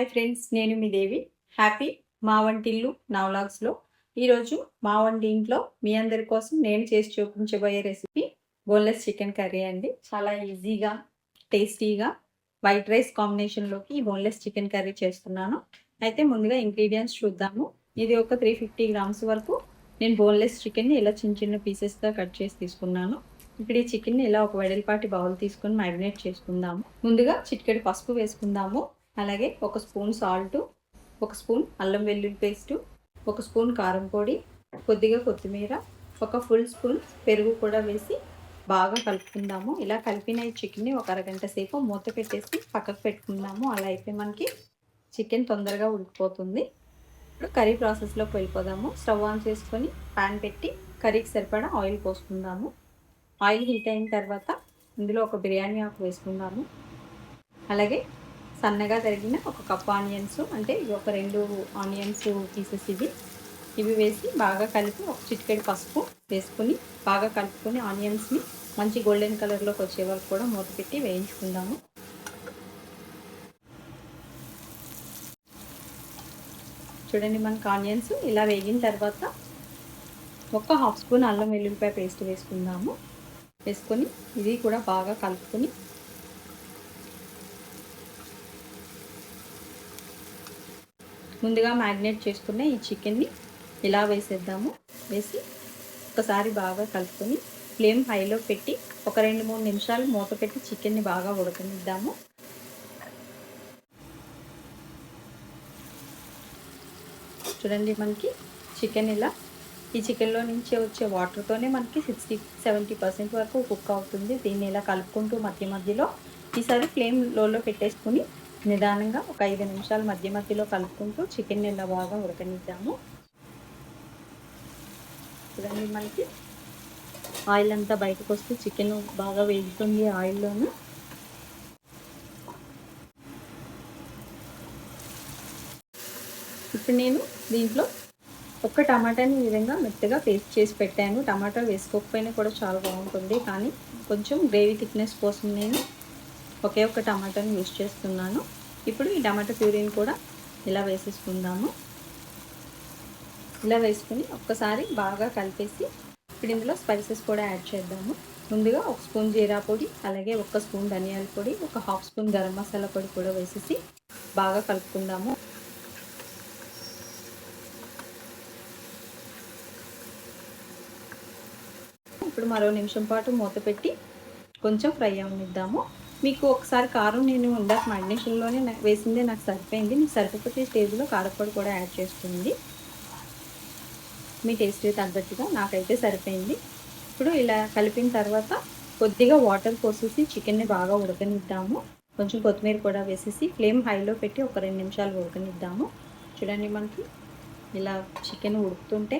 Hi friends నేను మీ దేవి. Happy మా వంటిల్లు నా వ్లాగ్స్లో ఈరోజు మా వంటి ఇంట్లో మీ అందరి కోసం నేను చేసి చూపించబోయే రెసిపీ బోన్లెస్ చికెన్ కర్రీ అండి. చాలా ఈజీగా టేస్టీగా వైట్ రైస్ కాంబినేషన్లోకి ఈ బోన్లెస్ చికెన్ కర్రీ చేస్తున్నాను. అయితే ముందుగా ఇంగ్రీడియంట్స్ చూద్దాము. ఇది ఒక త్రీ ఫిఫ్టీ గ్రామ్స్ వరకు నేను బోన్లెస్ చికెన్ని ఇలా చిన్న చిన్న పీసెస్గా కట్ చేసి తీసుకున్నాను. ఇప్పుడు ఈ చికెన్ని ఇలా ఒక వెడల్పాటి బౌల్ తీసుకొని మ్యారినేట్ చేసుకుందాము. ముందుగా చిటికెడు పసుపు వేసుకుందాము. అలాగే ఒక స్పూన్ సాల్ట్ ఒక స్పూన్ అల్లం వెల్లుల్లి పేస్టు ఒక స్పూన్ కారం పొడి కొద్దిగా కొత్తిమీర ఒక ఫుల్ స్పూన్ పెరుగు కూడా వేసి బాగా కలుపుకుందాము. ఇలా కలిపిన ఈ చికెన్ని ఒక అరగంట సేపు మూత పెట్టేసి పక్కకు పెట్టుకుందాము. అలా అయితే మనకి చికెన్ తొందరగా ఉడికిపోతుంది. ఇప్పుడు కర్రీ ప్రాసెస్లోకి వెళ్ళిపోదాము. స్టవ్ ఆన్ చేసుకొని ప్యాన్ పెట్టి కర్రీకి సరిపడా ఆయిల్ పోసుకుందాము. ఆయిల్ హీట్ అయిన తర్వాత ఇందులో ఒక బిర్యానీ ఆకు వేసుకుందాము. అలాగే సన్నగా తరిగిన ఒక కప్ ఆనియన్స్ అంటే ఒక రెండు ఆనియన్స్ పీసెస్ ఇవి. ఇవి వేసి బాగా కలిపి ఒక చిటికెడు పసుపు వేసుకొని బాగా కలుపుకొని ఆనియన్స్ని మంచి గోల్డెన్ కలర్లోకి వచ్చే వరకు కూడా మూత పెట్టి వేయించుకుందాము. చూడండి మనకు ఆనియన్స్ ఇలా వేగిన తర్వాత ఒక హాఫ్ స్పూన్ అల్లం వెల్లుల్లిపాయ పేస్ట్ వేసుకుందాము. వేసుకొని ఇది కూడా బాగా కలుపుకొని ముందుగా మ్యారినేట్ చేసుకున్న ఈ చికెన్ని ఇలా వేసేద్దాము. వేసి ఒకసారి బాగా కలుపుకొని ఫ్లేమ్ హైలో పెట్టి ఒక రెండు మూడు నిమిషాలు మూత పెట్టి చికెన్ని బాగా ఉడకనిద్దాము. చూడండి మనకి చికెన్ ఇలా ఈ చికెన్లో నుంచి వచ్చే వాటర్తోనే మనకి సిక్స్టీ సెవెంటీ పర్సెంట్ వరకు కుక్ అవుతుంది. దీన్ని ఇలా కలుపుకుంటూ మధ్య మధ్యలో ఈసారి ఫ్లేమ్ లోలో పెట్టేసుకుని నిదానంగా ఒక ఐదు నిమిషాలు మధ్య మధ్యలో కలుపుకుంటూ చికెన్ నిన్న బాగా ఉడకనిద్దాము. చూడండి మనకి ఆయిల్ అంతా బయటకు వస్తే చికెన్ బాగా వేగుతుంది ఆయిల్లోను. ఇప్పుడు నేను దీంట్లో ఒక్క టమాటాని ఈ విధంగా మెత్తగా పేస్ట్ చేసి పెట్టాను. టమాటా వేసుకోకపోయినా కూడా చాలా బాగుంటుంది కానీ కొంచెం గ్రేవీ థిక్నెస్ కోసం నేను ఒకే ఒక్క టమాటాని యూస్ చేస్తున్నాను. ఇప్పుడు ఈ టమాటా ప్యూరీని కూడా ఇలా వేసేసుకుందాము. ఇలా వేసుకుని ఒక్కసారి బాగా కలిపేసి ఇప్పుడు ఇందులో స్పైసెస్ కూడా యాడ్ చేద్దాము. ముందుగా ఒక స్పూన్ జీరా పొడి అలాగే ఒక స్పూన్ ధనియాల పొడి ఒక హాఫ్ స్పూన్ గరం మసాలా పొడి కూడా వేసేసి బాగా కలుపుకుందాము. ఇప్పుడు మరో నిమిషం పాటు మూత పెట్టి కొంచెం ఫ్రై అవనిద్దాము. మీకు ఒకసారి కారం నేను ఇందాక మ్యాగ్నేషన్లోనే వేసిందే నాకు సరిపోయింది. మీకు సరిపోతే స్టేజ్లో కారపొడి కూడా యాడ్ చేస్తుంది మీ టేస్ట్ తగ్గట్టుగా నాకైతే సరిపోయింది. ఇప్పుడు ఇలా కలిపిన తర్వాత కొద్దిగా వాటర్ పోసేసి చికెన్ని బాగా ఉడకనిద్దాము. కొంచెం కొత్తిమీర కూడా వేసేసి ఫ్లేమ్ హైలో పెట్టి ఒక రెండు నిమిషాలు ఉడకనిద్దాము. చూడండి మనకి ఇలా చికెన్ ఉడుకుతుంటే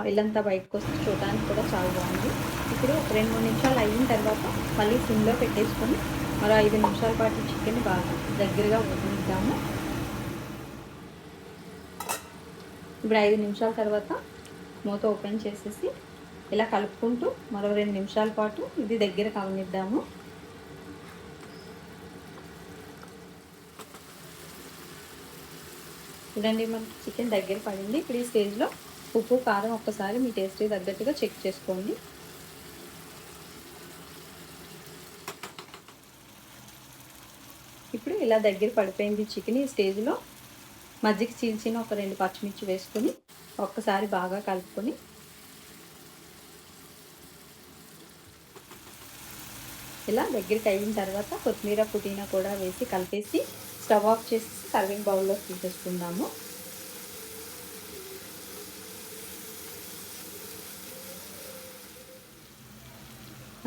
ఆయిల్ అంతా బయటకు వస్తే చూడడానికి కూడా చాలా బాగుంది. ఇప్పుడు ఒక రెండు మూడు నిమిషాలు అయిన తర్వాత మళ్ళీ సిమ్లో పెట్టేసుకొని మరో ఐదు నిమిషాల పాటు చికెన్ బాగా దగ్గరగా ఉడికిద్దాము. ఇప్పుడు ఐదు నిమిషాల తర్వాత మూత ఓపెన్ చేసేసి ఇలా కలుపుకుంటూ మరో రెండు నిమిషాల పాటు ఇది దగ్గర కవనిద్దాము చూడండి మనకి చికెన్ దగ్గర పడింది. ఇప్పుడు ఈ స్టేజ్లో ఉప్పు కారం ఒక్కసారి మీ టేస్ట్కి తగ్గట్టుగా చెక్ చేసుకోండి ఇప్పుడు ఇలా దగ్గర పడిపోయింది చికెన్ ఈ స్టేజ్లో. మజ్జిగ చీల్చిన ఒక రెండు పచ్చిమిర్చి వేసుకొని ఒక్కసారి బాగా కలుపుకొని. ఇలా దగ్గరికి అయిన తర్వాత కొత్తిమీర పుదీనా కూడా వేసి కలిపేసి స్టవ్ ఆఫ్ చేసి సర్వింగ్ బౌల్లో తీసేసుకుందాము.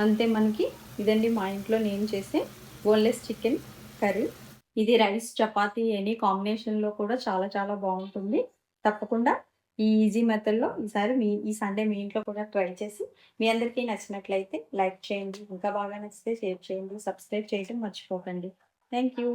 అంతే మనకి ఇదండి మా ఇంట్లో నేను చేసే బోన్లెస్ చికెన్ కర్రీ. ఇది రైస్ చపాతి ఎనీ కాంబినేషన్లో కూడా చాలా చాలా బాగుంటుంది. తప్పకుండా ఈ ఈజీ మెథడ్లో ఈసారి మీ ఈ సండే మీ ఇంట్లో కూడా ట్రై చేసి మీ అందరికీ నచ్చినట్లయితే లైక్ చేయండి. ఇంకా బాగా నచ్చితే షేర్ చేయండి సబ్స్క్రైబ్ చేయడం మర్చిపోకండి. Thank you